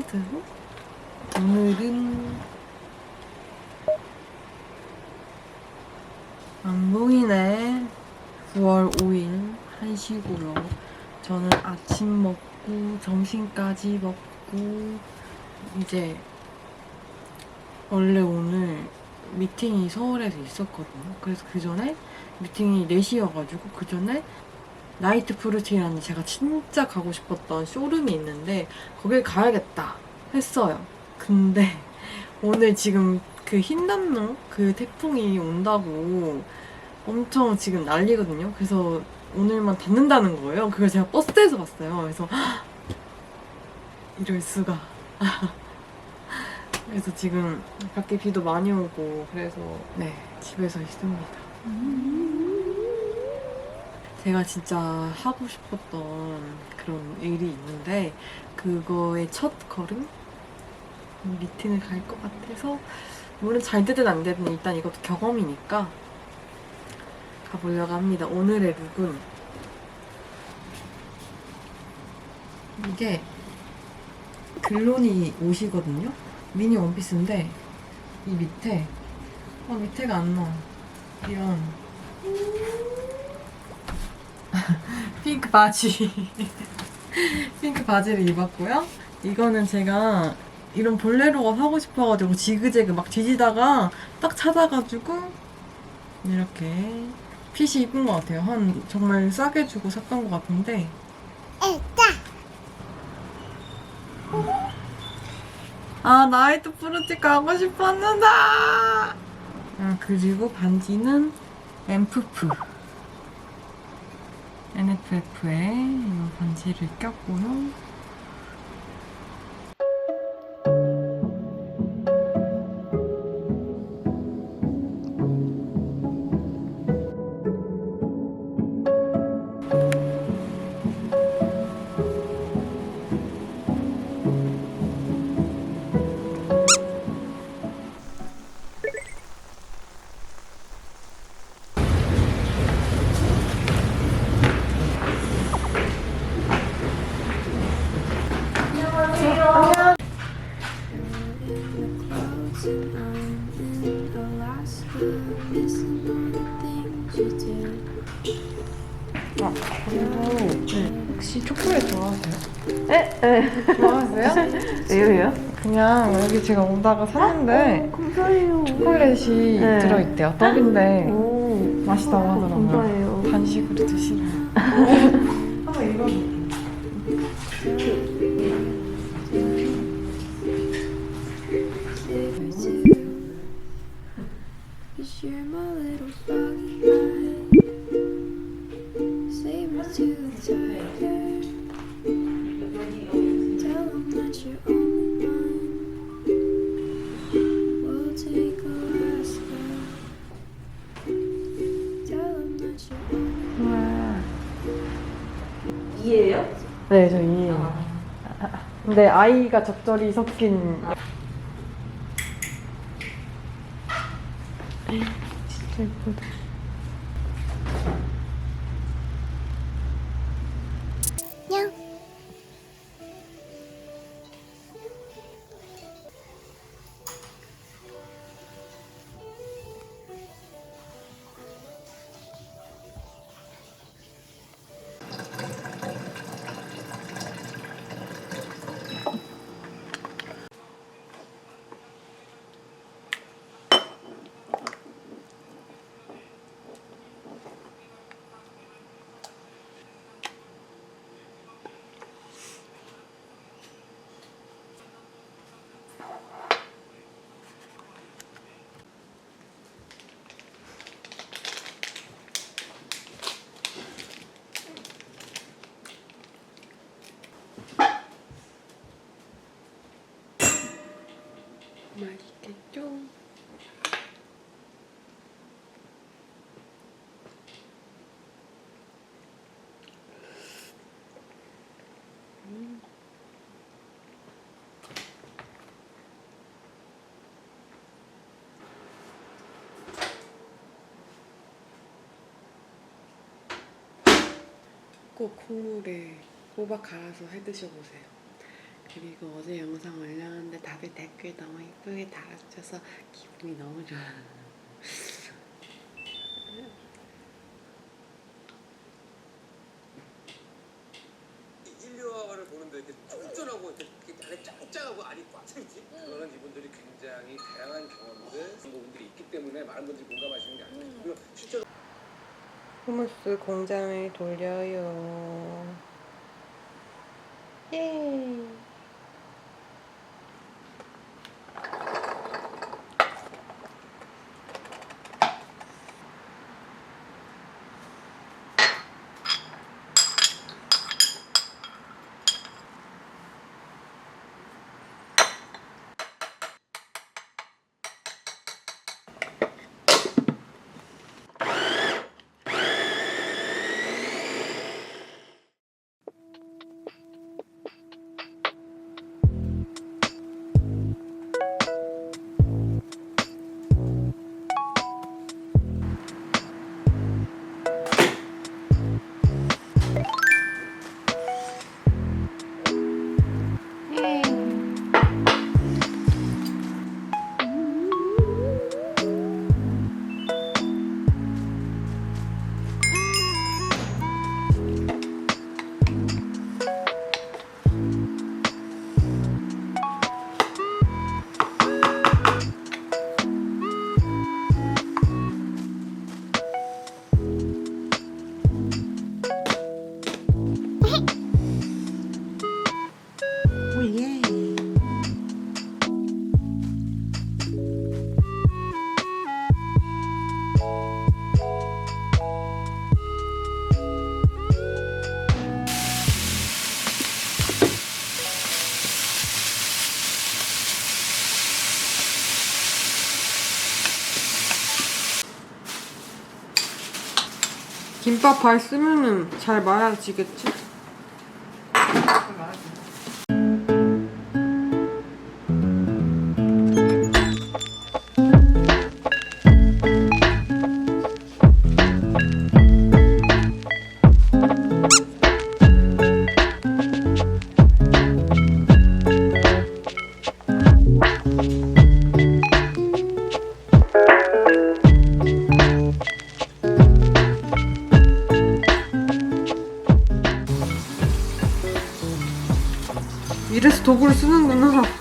안녕하세요. 오늘은 안 보이네. 9월 5일 한시고요. 저는 아침 먹고 점심까지 먹고 이제 원래 오늘 미팅이 서울에서 있었거든요. 그래서 그 전에 미팅이 4시여가지고 그 전에 나이트 프루티라는 제가 진짜 가고 싶었던 쇼룸이 있는데 거길 가야겠다 했어요. 근데 오늘 지금 그 흰남노 그 태풍이 온다고 엄청 지금 난리거든요. 그래서 오늘만 닫는다는 거예요. 그걸 제가 버스에서 봤어요. 그래서 이럴 수가. 그래서 지금 밖에 비도 많이 오고 그래서 네 집에서 있습니다. 제가 진짜 하고 싶었던 그런 일이 있는데 그거의 첫 걸음 미팅을 갈 것 같아서 물론 잘 되든 안 되든 일단 이것도 경험이니까 가보려고 합니다. 오늘의 룩은 이게 글로니 옷이거든요. 미니 원피스인데 이 밑에 아 밑에가 안 나와. 이런 핑크 바지. 핑크 바지를 입었고요. 이거는 제가 이런 볼레로가 하고 싶어가지고 지그재그 막 뒤지다가 딱 찾아가지고 이렇게 핏이 이쁜 것 같아요. 한 정말 싸게 주고 샀던 것 같은데. 아 나이트 프루티 가고 싶었는데! 아 그리고 반지는 엠프프 NFF에 이 반지를 꼈고요 아 그리고 혹시 초콜릿 좋아하세요? 에? 에. 좋아하세요? 왜요? 그냥 여기 제가 오다가 샀는데 감사해요. 초콜릿이 네. 들어있대요 떡인데 오. 맛있다고 어, 하더라고요 감사해요. 간식으로 드시면 한번 읽어볼게요 Cause you're my little foggy eye. Save me to the tiger. Tell 'em that you're only mine. We'll take a last look. Tell 'em that you're only 이해요? 네, 저 이해해요. 근데 아이가 적절히 섞인. 진짜 예쁘다. 맛있겠죠? 꼭 국물에 호박 갈아서 해 드셔보세요. 그리고 어제 영상 올렸는데 다들 댓글 너무 이쁘게 달아주셔서 기분이 너무 좋아요. 인류화를 보는데 이렇게 쫀쫀하고 이렇게 안에 짱짱하고 알이 꽉 차있지 그거는 이분들이 굉장히 다양한 경험들 그런 부분들이 있기 때문에 많은 분들이 공감하시는 게 아니에요 그리고 실제로 후무스 공장을 돌려요. 예. 김밥 발 쓰면은 잘 말아지겠지? 도구를 쓰는구나.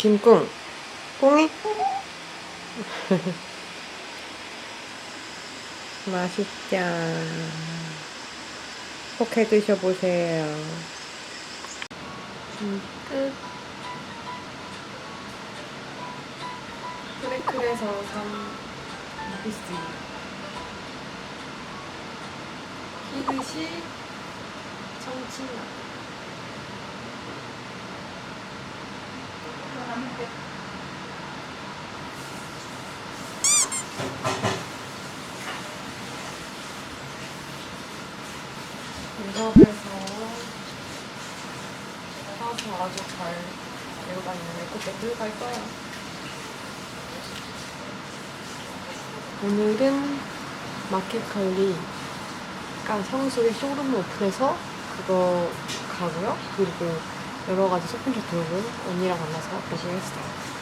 김꿍. 꿍이? 맛있죠. 꼭 해 드셔보세요. 음, 끝. 크래클에서 산 비스. 히그시 청치나. 유럽에서 사서 아주 잘 데려다니는 에코백을 갈 거야. 오늘은 마켓컬리, 그러니까 성수의 쇼룸을 오픈해서 그거 가고요. 그리고 여러 가지 소품샵 돌고 언니랑 만나서 배신했어요.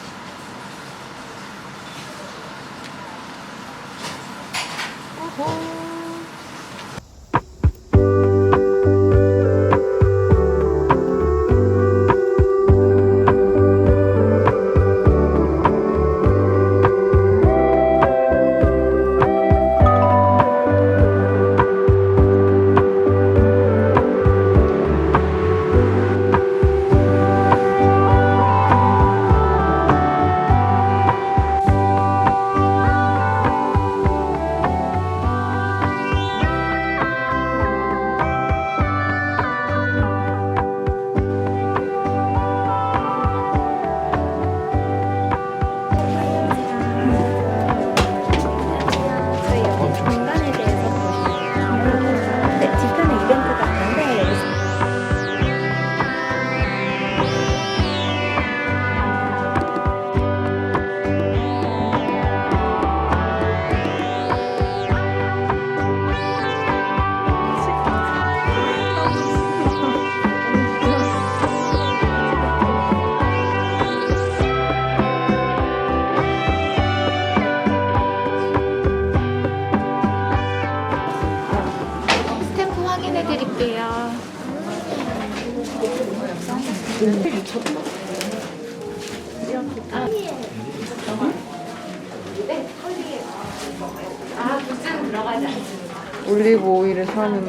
올리브 오일을 사는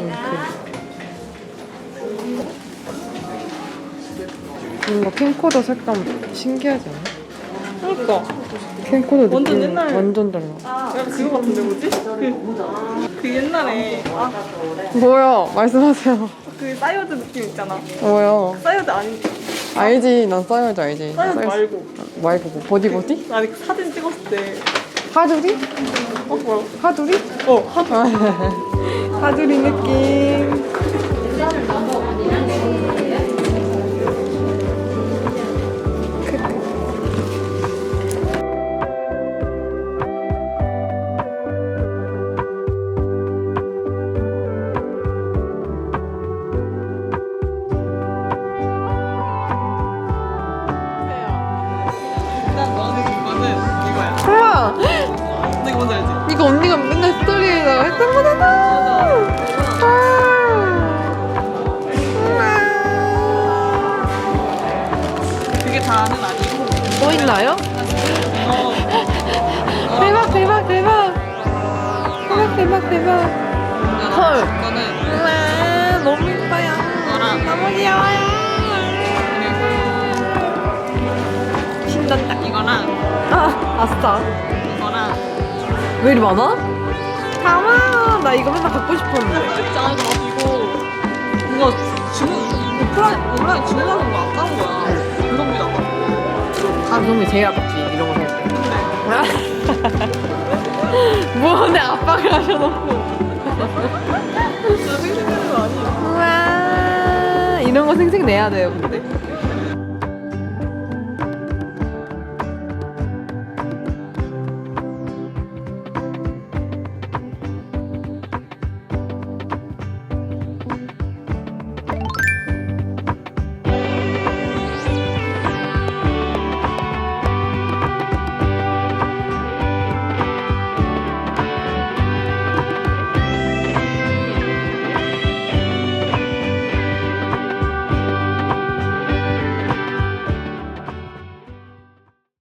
그 뭔가 캠코더 색감 신기하지 않아? 그러니까. 완전 느낌. 옛날- 완전 달라. 약간 그거 같은데 뭐지? 그, 그 옛날에. 아, 뭐야? 말씀하세요. 그 사이어드 느낌 있잖아. 뭐야? 사이어드 아닌지 알지? 난 써야지 알지. 사이어드 써야지. 말고. 말고 뭐. 버디버디? 나 아니 사진 찍었을 때. 하두리? 어 뭐야? 하두리? 어 하도 하두리 느낌 나요? 어 대박 대박 대박. 대박 대박 대박. 헐. 이거는 우와 너무 이뻐요. 너무 귀여워요. 신난다. 이거랑 아 아싸. 이거랑 왜 이리 많아? 다마 나 이거 맨날 갖고 싶었는데 쉽지 않아서 나도 이거 뭔가 주문 오프라인 온라인 주문하는 거 아까운 거야 가성비 제일 아깝지 이런 거 살때 근데 뭐내 압박을 하셔놓고. 우와 이런 거 생생 내야 돼요 근데